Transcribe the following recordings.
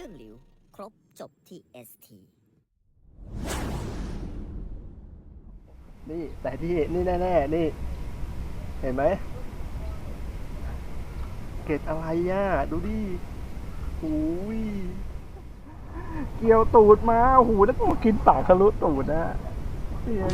รื่องหลิว ครบจบที่ ST นี่แต่ที่นี่แน่ๆนี่ เห็นไหมเกล็ดอะไรอะดูดิหูยเกี่ยวตูดมาหูแล้วก็มากินปากทะลุตูดนะนี่ไง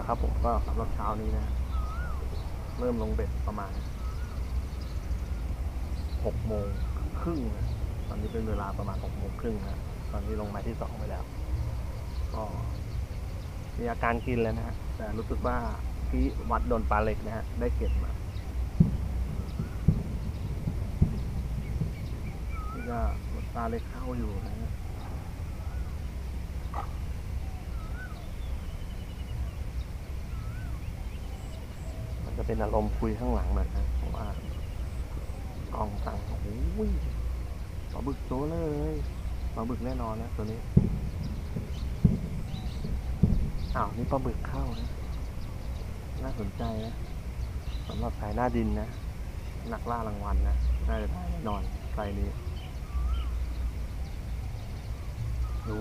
ะครับผมก็สำหรับเช้านี้นะ เริ่มลงเบ็ดประมาณหกโมงครึ่งนะตอนนี้เป็นเวลาประมาณหกโมงครึ่งนะตอนนี้ลงมาที่สองไปแล้ว ก็มีอาการกินแล้วนะฮะแต่รู้สึกว่าที่วัดโดนปลาเล็กนะฮะได้เก็บมานี่ก็ปลาเล็กเข้าอยู่นะฮะ มัน จะเป็นอารมณ์คุยข้างหลังมันนะเพราะว่ากองตังโอ้ยปลาบึกตัวเลยปลาบึกแน่นอนนะตัวนี้อ้าวนี่ปลาบึกเข้านะน่าสนใจนะสำหรับสายหน้าดินนะนักล่ารางวัลนะน่าจะได้แน่นอนไฟนี้ดู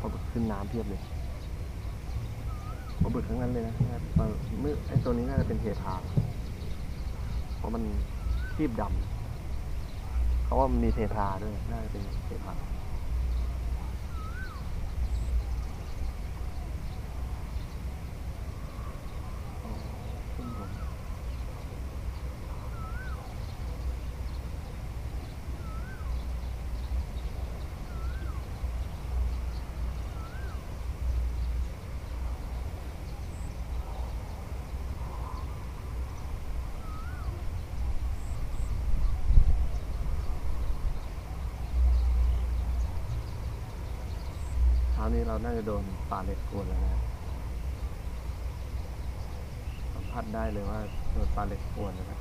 ปลาบึกขึ้นน้ำเพียบเลย ปลาบึกทั้งนั้นเลยนะครับเมื่อไอตัวนี้น่าจะเป็นเทพาเพราะมันคีบดำเขาว่ามันมีเทพาด้วย น่าจะเป็นเทพาอ๋อขึ้นบนเช้า นี้เราน่าจะโดนปลาเล็กกวนแล้วนะสัมผัสได้เลยว่าโดนปลาเล็กกวนนะครับ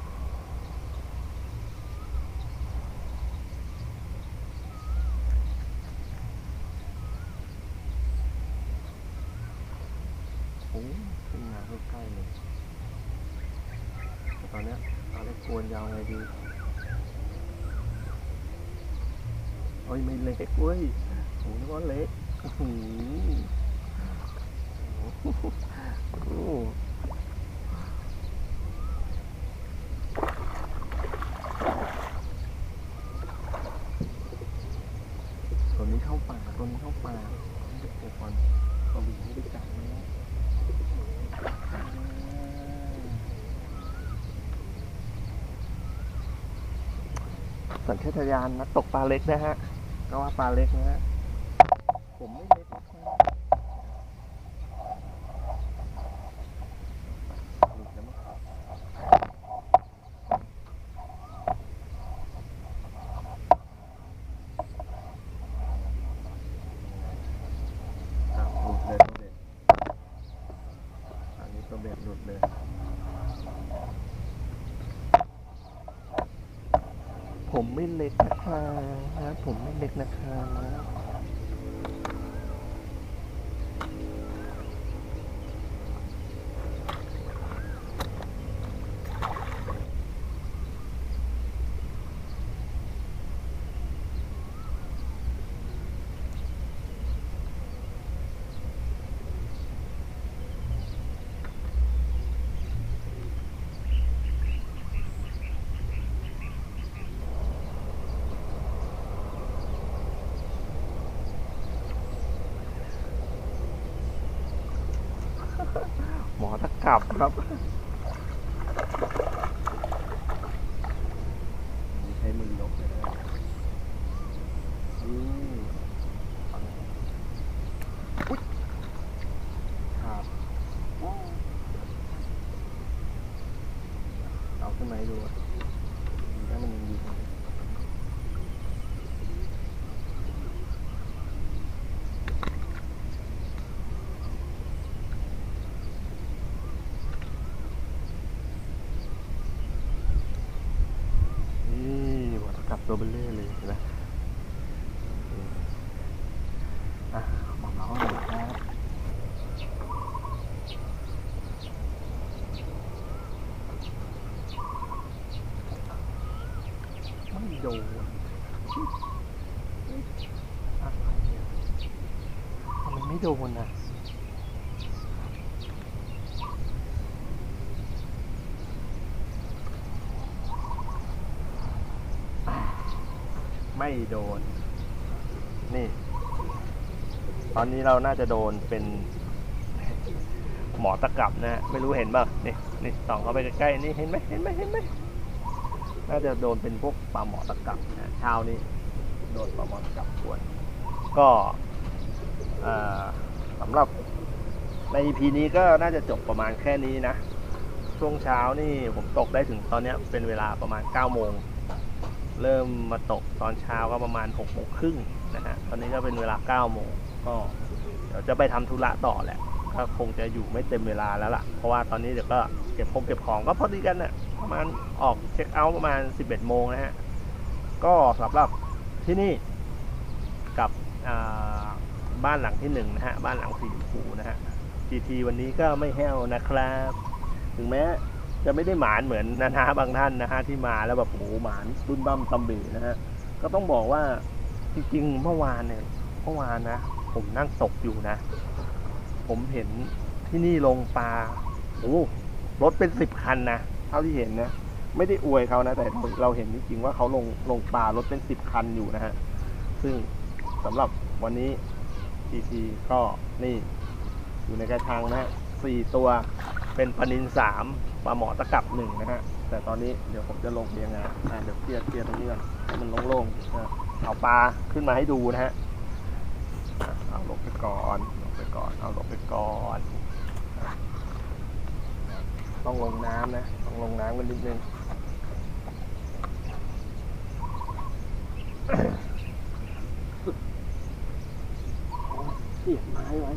โอ้ขึ้นมาใกล้ๆเลยแต่ตอนเนี้ยปลาเล็กกวนยาวไงดีโอ้ยไม่เล็กเว้ยโอ้นึกว่าเล็ก ตัวนี้เข้าป่าตัวนี้เข้าป่าเด็กเก็บก่อนตัวหวีไม่ได้จับนะสัญชาตญาณนักตกปลาเล็กนะฮะ ก็ว่าปลาเล็กนะฮะ ผมไม่เล็กนะครับหลุดแล้วมั้งอ้าวหลุดเลยตัวเบ็ดอันนี้ตัวเบ็ดหลุดเลยผมไม่เล็กนะครับผมไม่เล็กนะครับ ขับครับ ใช้มือยกเลยนะ ขึ้นมาให้ดูอะดีนะมันยังอยู่ตรงนี้นี่วั ตกลับตัวเบลเล่เลยนไหมอืมอะบอกน้องหน่อยครับไม่โดนอะไรเนี่ยทำไมไม่โดนอะ โดน นี่ ตอนนี้เราน่าจะโดนเป็น หมอตะกรับนะไม่รู้เห็นป่ะนี่นี่ส่องเข้าไปใกล้ๆนี่เห็นไหมเห็นไหมเห็นไหมน่าจะโดนเป็นพวกปลาหมอตะกับนะเช้านี้โดนปลาหมอตะกับกวนก็สำหรับใน EP นี้ก็น่าจะจบประมาณแค่นี้นะ ช่วงเช้านี่ผมตกได้ถึงตอนนี้เป็นเวลาประมาณ9โมง เริ่มมาตกตอนเช้าก็ประมาณ6โมงครึ่งนะฮะ ตอนนี้ก็เป็นเวลา9โมงก็เดี๋ยวจะไปทำธุระต่อแหละก็คงจะอยู่ไม่เต็มเวลาแล้วล่ะ เพราะว่าตอนนี้เดี๋ยวก็เก็บของเก็บของก็พอดีกันน่ะประมาณออกเช็คเอาท์ประมาณ 11 โมงนะฮะ ก็สำหรับที่นี่กับบ้านหลังที่หนึ่งนะฮะ บ้านหลังสีชมพูนะฮะ GT วันนี้ก็ไม่แห้วนะครับ ถึงแม้ จะไม่ได้หมานเหมือนนานาบางท่านนะฮะที่มาแล้วแบบโอ้หหมานบุ้มบั้มตำบีนะฮะก็ต้องบอกว่าจริงๆเมื่อวานเนี่ยเมื่อวานนะผมนั่งตกอยู่นะ ผมเห็นที่นี่ลงปลาโอ้รถเป็นสิบคันนะเท่าที่เห็นนะไม่ได้อวยเขานะแต่เราเห็นจริงๆว่าเขาลงลงปลารถเป็นสิบคันอยู่นะฮะซึ่งสำหรับวันนี้ TC ก็นี่อยู่ในกระชังนะฮะสี่ตัวเป็นปนินสาม ปลาหมอตะกับหนึ่งนะฮะ แต่ตอนนี้เดี๋ยวผมจะลงเบียงงานอะเดี๋ยวเคลียร์เคลียร์ตรงนี้ก่อนให้มันโล่งๆนะเอาปลาขึ้นมาให้ดูนะฮะเอาลงไปก่อนลงไปก่อน เอาลงไปก่อน ต้องลงน้ำนะ ต้องลงน้ำกันนิดนึงเสียบไม้ไว้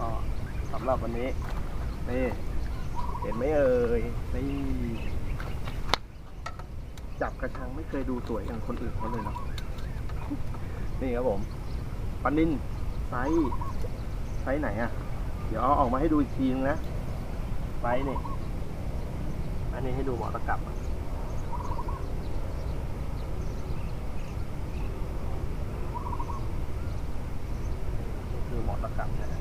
ก็สำ หรับวันนี้ นี่ เห็นไหมเอ่ย นี่ จับกระชังไม่เคยดูสวยอย่างคนอื่นเขาเลยเนาะนี่ครับผมปันนินไซส์ไซส์ไหนอะเดี๋ยวเอาออกมาให้ดูอีกทีนึงนะไซส์นี่ อันนี้ให้ดูหมอตะกับคือหมอตะกับนะฮะ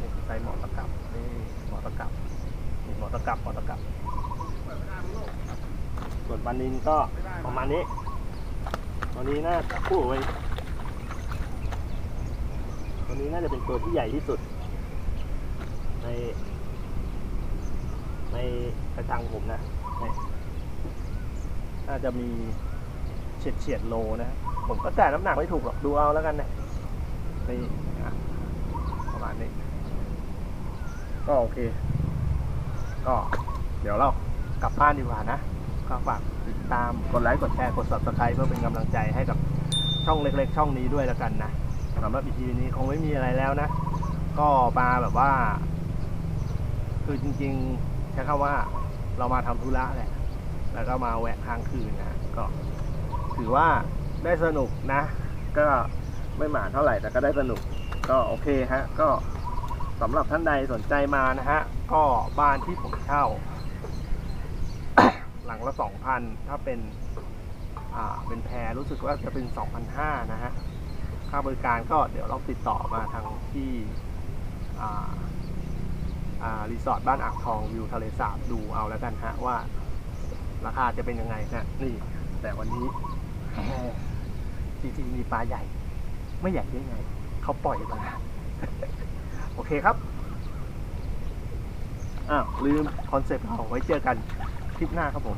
นี่คือไซส์หมอตะกรับนี่หมอตะกรับนี่หมอตะ กรับหมอตะกรับ ส่วนปลานินก็ประมาณนี้ตัวนี้น่าจะโอ้ยตัวนี้น่าจะเป็นตัวที่ใหญ่ที่สุด ใน ในกระชังผมนะ น่าจะมีเฉียดเฉียดโลนะผมก็แต่น้ำหนักไม่ถูกหรอกดูเอาแล้วกันนะนี่ประมาณนี้ ก็โอเค ก็เดี๋ยวเรากลับบ้านดีกว่านะก็ฝากติดตามกดไลค์กดแชร์กด subscribe เพื่อเป็นกำลังใจให้กับช่องเล็กๆ ช่องนี้ด้วยแล้วกันนะสำหรับ EP นี้คงไม่มีอะไรแล้วนะ ก็มาแบบว่า คือจริงๆใช้คำว่าเรามาทำธุระแหละ แล้วก็มาแวะค้างคืนนะก็ ถือว่าได้สนุกนะ ก็ไม่หมาเท่าไหร่แต่ก็ได้สนุก ก็โอเคฮะ ก็ สำหรับท่านใดสนใจมานะฮะ ก็บ้านที่ผมเช่า หลังละสองพันถ้าเป็นอ่าเป็นแพรรู้สึกว่าจะเป็นสองพันห้านะฮะ ค่าบริการก็เดี๋ยวเราติดต่อมาทางที่อ่าอ่ารีสอร์ทบ้านอ่างทองวิวทะเลสาบดูเอาแล้วกันฮะว่า ราคาจะเป็นยังไงนะนี่ แต่วันนี้จริงๆมีปลาใหญ่ ไม่ใหญ่ได้ไงเขาปล่อยมา โอเคครับ อ้าว ลืมคอนเซปต์เราไว้เจอกันคลิปหน้าครับผม